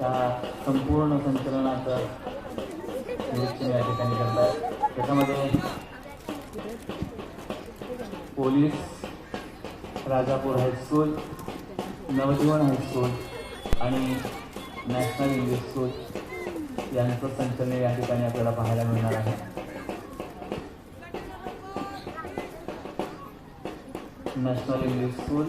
त्या संपूर्ण संचलनाचं निरीक्षण या ठिकाणी करतात. त्याच्यामध्ये police Rajapur high school Navjeevan high school आणि नॅशनल इंग्लिश स्कूल यांचं संचलन या ठिकाणी आपल्याला पाहायला मिळणार आहे. नॅशनल इंग्लिश स्कूल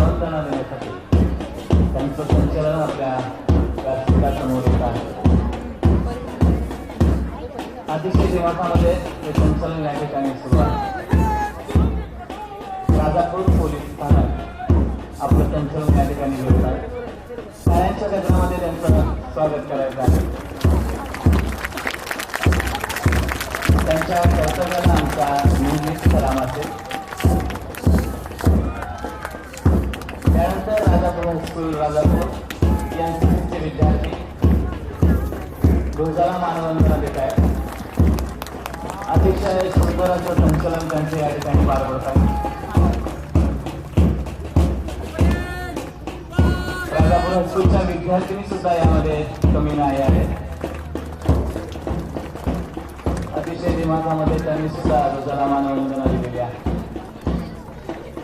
ध्वजाला देण्यासाठी त्यांचं संचलन आपल्या व्यासपीठासमोर येत आहे अतिशय दिवसामध्ये हे संचलन या ठिकाणी सुरू आहे राजापूर पोलीस स्थानक आपलं संचलन या ठिकाणी घेत आहे शाळांच्या गजरामध्ये त्यांचं स्वागत करायचं आहे त्यांच्या कर्तव्याला आमचा नेहमीच सलाम असेल त्यानंतर राजापूर यांचे विद्यार्थी. ध्वजाला मानवंदना देत आहेत. अतिशय सुंदर असं संचलन त्यांचे या ठिकाणी पार पडत आहे. राजापूर हायस्कूलच्या विद्यार्थिनी सुद्धा यामध्ये कमी नाही आहेत. अतिशय दिमागामध्ये त्यांनी सुद्धा ध्वजाला मानवंदना दिलेली आहे.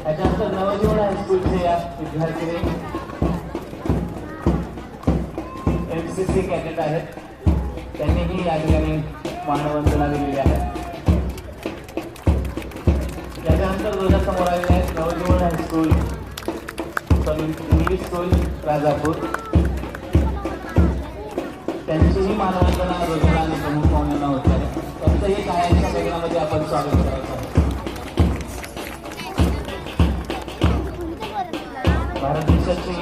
त्याच्यानंतर नवजीवन हायस्कूलचे या विद्यार्थी एम सी सी कॅडेट आहेत. त्यांनीही या ठिकाणी मानवंदना दिलेली आहे. त्याच्यानंतर ध्वजासमोर आलेले आहेत Navjeevan high school English school Rajapur. त्यांचीही मानवंदना ध्वजाला आणि प्रमुख पाहुण्यांना होत. आहे त्यांचंही कायांच्या वेगळ्यामध्ये आपण स्वागत करायचं आहे. भारत देशाची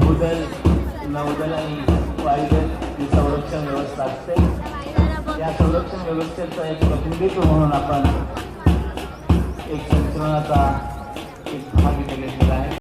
भूदल नौदल आणि वायुदल ही संरक्षण व्यवस्था असते. या संरक्षण व्यवस्थेचं एक प्रतिनिधित्व म्हणून आपण एक संचलनाचा